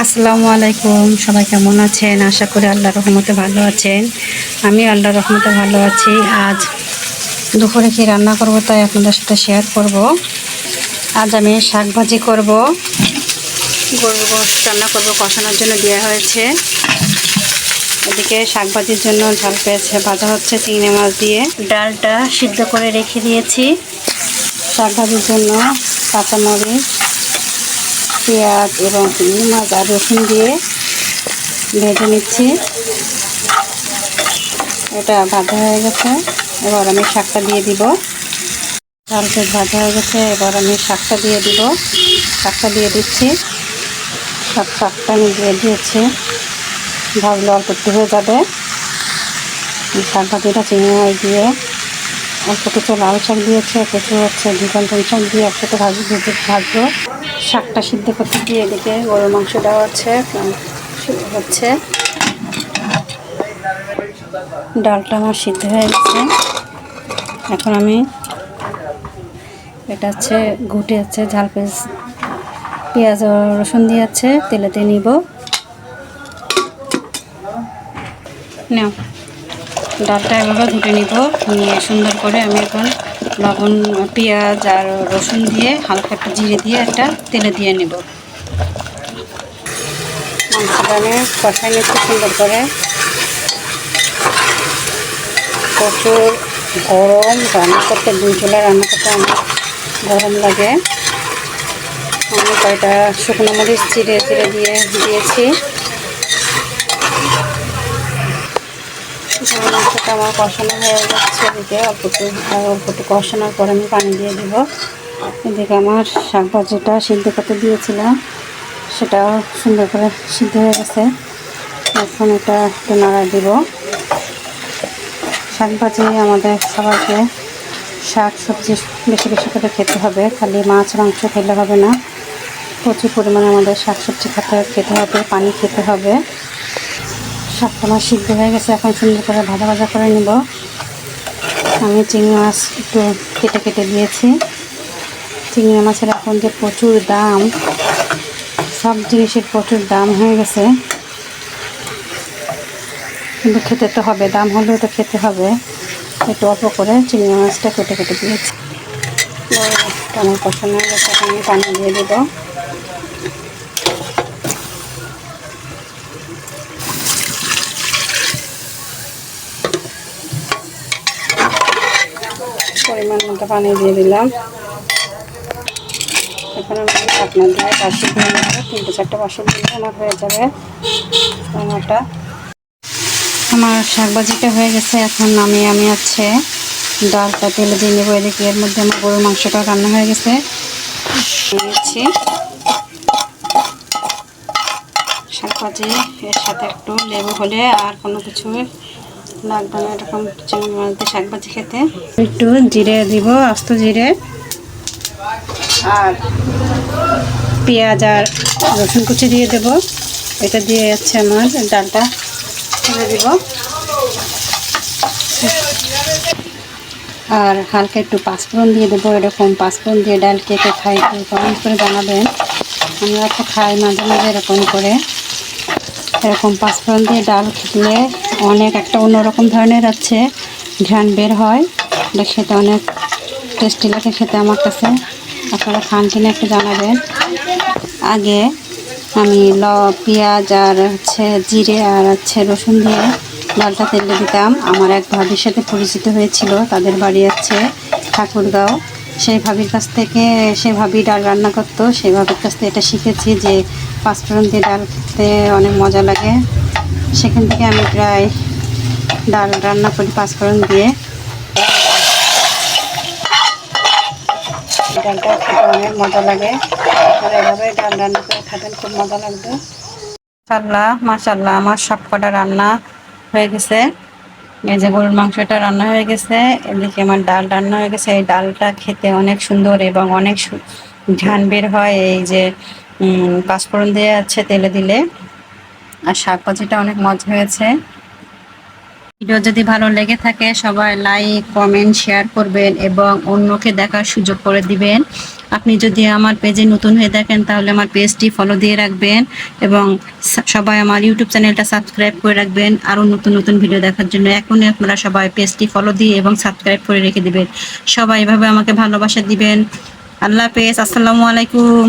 আসসালামু আলাইকুম, সবাই কেমন আছেন? আশা করি আল্লাহ রহমতে ভালো আছেন। আমি আল্লাহ রহমতে ভালো আছি। আজ দুপুরে কি রান্না করব তাই আপনাদের সাথে শেয়ার করব। আজ আমি শাক ভাজি করব। গরুর গোশত রান্না করব, কষানোর জন্য দেওয়া হয়েছে। এদিকে শাক ভাজির জন্য ঝাল পেয়েছে, ভাজা হচ্ছে চিংড়ি মাছ দিয়ে। ডালটা সিদ্ধ করে রেখে দিয়েছি। শাক ভাজির জন্য কাঁচামরিচ পেঁয়াজ এবং চিংড়ি আর রসুন দিয়ে ভেজে নিচ্ছি। এটা ভাজা হয়ে গেছে। এবার আমি শাকটা দিয়ে দিব। চালতে ভাজা হয়ে গেছে। এবার আমি শাকটা দিয়ে দিব। শাকটা দিয়ে দিচ্ছি। সব শাকটা আমি দিয়ে দিয়েছি। ভাজলে অল্প হয়ে যাবে। শাক ভাজিটা চিংড়ি মাছ দিয়ে অল্প কিছু লাল শাক দিয়েছে কিছু হচ্ছে ভিকান শাক দিয়ে একসাথে ভাজি ভেজে ভাজবো। শাকটা সিদ্ধ করতে দিয়ে এদিকে গরুর মাংস দেওয়া হচ্ছে হচ্ছে। ডালটা আমার সিদ্ধ হয়ে গেছে। এখন আমি এটা হচ্ছে ঘুটে আছে, ঝাল পেঁয়াজ পেঁয়াজ রসুন দিয়ে আছে তেলেতে নিব। নাও। ডালটা এভাবে ঘুটে নিব। নিয়ে সুন্দর করে আমি এখন লবণ, পেঁয়াজ আর রসুন দিয়ে হালকা একটা জিরে দিয়ে একটা তেলে দিয়ে নেব। মাংসটা আমি কষাই নিচ্ছি সুন্দর করে। প্রচুর গরম, রান্না করতে দুই চুলা রান্না করতে অনেক গরম লাগে। আমি কয়টা শুকনো মরিচ চিড়ে চিড়ে দিয়ে দিয়েছি। মাংসটা আমার কষানো হয়ে যাচ্ছে এদিকে অল্প একটু অল্প একটু কষানোর পর আমি পানি দিয়ে দেবো এদিকে আমার শাক ভাজিটা সিদ্ধ করতে দিয়েছিলাম সেটা সুন্দর করে সিদ্ধ হয়ে গেছে এখন এটা একটু নাড়া দিব শাক ভাজি আমাদের সবাইকে শাক সবজি বেশি বেশি করে খেতে হবে, খালি মাছ, মাংস খেলে হবে না, প্রচুর পরিমাণে আমাদের শাক সবজি খেতে খেতে হবে, পানি খেতে হবে। শাকটা আমার সিদ্ধ হয়ে গেছে। এখন সুন্দর করে ভাজা ভাজা করে নিব। আমি চিংড়ি মাছ একটু কেটে কেটে দিয়েছি। চিংড়ি মাছের এখন যে প্রচুর দাম, সব জিনিসের প্রচুর দাম হয়ে গেছে। কিন্তু খেতে তো হবে, দাম হলেও তো খেতে হবে। একটু অল্প করে চিংড়ি মাছটা কেটে কেটে দিয়েছি। আমার পছন্দ হয়ে গেছে আমি পানি দিয়ে দেবো। পরিমাণ মতো পানি দিয়ে দিলাম। এখন আমি ঢাকনা দিয়ে বাসি দিয়ে নেব। তিনটে চারটে বাসি দিলে আমার হয়ে যাবে রান্নাটা। আমার শাকবাজিটা হয়ে গেছে। এখন আমি আমি আছে ডালটা তেলে দিয়ে নেব। এদিকে এর মধ্যে আমার গরুর মাংসটা রান্না হয়ে গেছে। নিচ্ছি শাকবাজি এর সাথে একটু লেবু হলে আর কোনো কিছু লাগবে না, এরকম চিংড়ি মাছ দিয়ে শাকভাজি খেতে। একটু জিরে দিব, আস্ত জিরে। আর পেঁয়াজ আর রসুন কুচি দিয়ে দেব। এটা দিয়ে যাচ্ছে আমার ডালটা ছেড়ে দিব। আর হালকা একটু পাঁচফোড়ন দিয়ে দেবো, এরকম পাঁচফোড়ন দিয়ে ডাল কে কে খাই কমেন্ট করে জানাবেন। আমরা তো খাই মাঝে মাঝে এরকম করে। এরকম পাঁচফোড়ন দিয়ে ডাল খেলে অনেক একটা অন্যরকম ধরনের আছে, ঘ্রাণ বের হয়। এটা খেতে অনেক টেস্টি লাগে খেতে আমার কাছে। আপনারা খান কিনা একটু জানাবেন। আগে আমি ল, পেঁয়াজ আর হচ্ছে জিরে আর হচ্ছে রসুন দিয়ে ডালটা তেলে দিতাম। আমার এক ভাবির সাথে পরিচিত হয়েছিল, তাদের বাড়ি আছে ঠাকুরগাঁও। সেই ভাবির কাছ থেকে, সে ভাবি ডাল রান্না করতো, সেই ভাবির কাছ থেকে এটা শিখেছি যে পাঁচফোড়ন দিয়ে ডাল খেতে অনেক মজা লাগে। সেখান থেকে আমি প্রায় ডাল রান্না করি, পাঁচফোড়ন দিয়ে। ডালটা খেতে অনেক মজা লাগে। আর এভাবে ডাল রান্না করে খাবেন, খুব মজা লাগবে। মাসাল্লাহ মাসাল্লাহ আমার সব কটা রান্না হয়ে গেছে। এই যে গরুর মাংসটা রান্না হয়ে গেছে, এদিকে আমার ডাল রান্না হয়ে গেছে। এই ডালটা খেতে অনেক সুন্দর এবং অনেক ঝান বের হয়। এই যে পাঁচফোড়ন দিয়ে আছে তেলে দিলে। আর শাক অনেক মজা হয়েছে। ভিডিও যদি ভালো লেগে থাকে, সবাই লাইক কমেন্ট শেয়ার করবেন এবং অন্যকে দেখার সুযোগ করে দিবেন। আপনি যদি আমার পেজে নতুন হয়ে দেখেন, তাহলে আমার পেজটি ফলো দিয়ে রাখবেন এবং সবাই আমার ইউটিউব চ্যানেলটা সাবস্ক্রাইব করে রাখবেন। আরও নতুন নতুন ভিডিও দেখার জন্য এখনই আপনারা সবাই পেজটি ফলো দিয়ে এবং সাবস্ক্রাইব করে রেখে দিবেন। সবাই এভাবে আমাকে ভালোবাসা দিবেন। আল্লাহ হাফেজ, আসসালামু আলাইকুম।